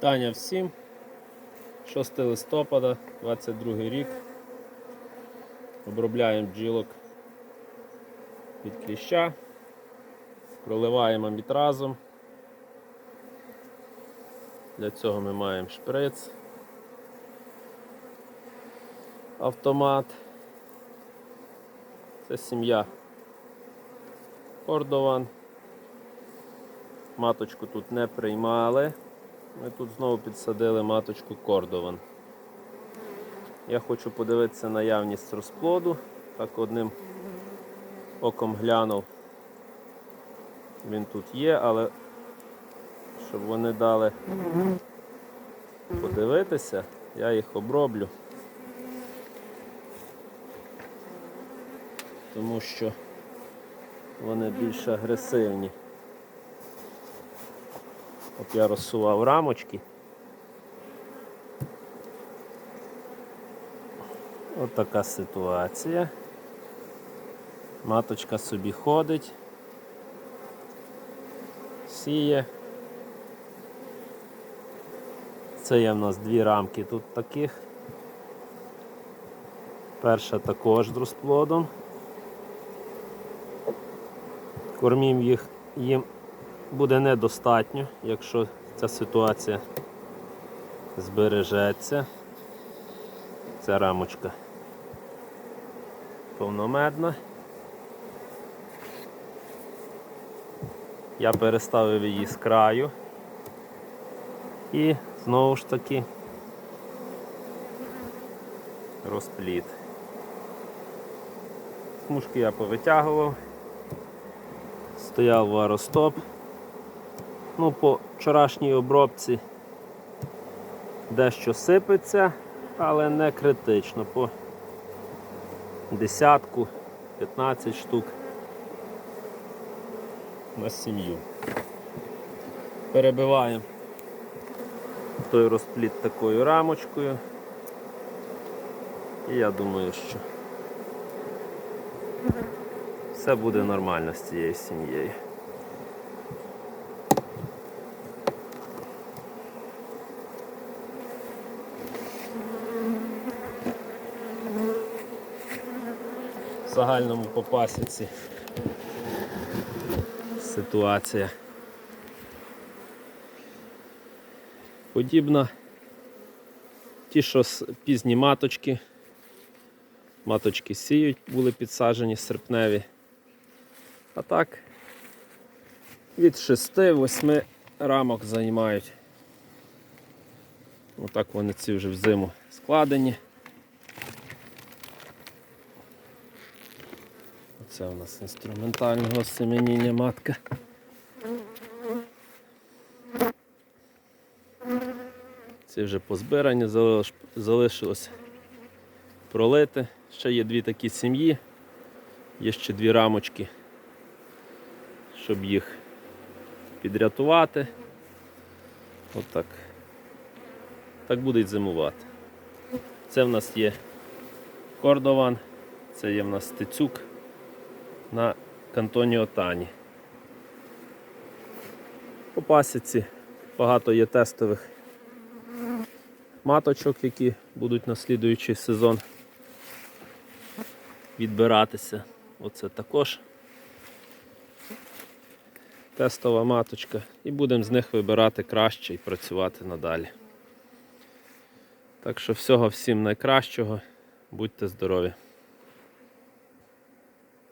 Таня всім. 6 листопада, 22 рік. Обробляємо бджілок від кліща. Проливаємо мітразом. Для цього ми маємо шприц, автомат. Це сім'я Кордован. Маточку тут не приймали. Ми тут знову підсадили маточку Кордован. Я хочу подивитися наявність розплоду. Так одним оком глянув. Він тут є, але щоб вони дали подивитися, я їх оброблю. Тому що вони більш агресивні. От я розсував рамочки. От така ситуація. Маточка собі ходить, сіє. Це є в нас дві рамки тут таких. Перша також з розплодом. Кормів їх їм буде недостатньо, якщо ця ситуація збережеться. Ця рамочка повномедна. Я переставив її з краю і знову ж таки розпліт. Смужки я повитягував, стояв варостоп. Ну, по вчорашній обробці дещо сипеться, але не критично. По десятку, 15 штук на сім'ю. Перебиваємо той розпліт такою рамочкою. І я думаю, що все буде нормально з цією сім'єю. Загальному по пасіці ситуація. Подібна ті, що пізні маточки. Маточки сіють, були підсаджені серпневі. А так від 6-8 рамок займають. Отак вони ці вже в зиму складені. Це у нас інструментального семеніння матка. Ці вже позбирані, залиш- залишилось пролити. Ще є дві такі сім'ї, є ще дві рамочки, щоб їх підрятувати. Отак. Так будуть зимувати. Це в нас є кордован, це є в нас стецюк на кантоні Отані. По пасіці багато є тестових маточок, які будуть на слідуючий сезон відбиратися. Оце також тестова маточка. І будемо з них вибирати краще і працювати надалі. Так що всього всім найкращого, будьте здорові!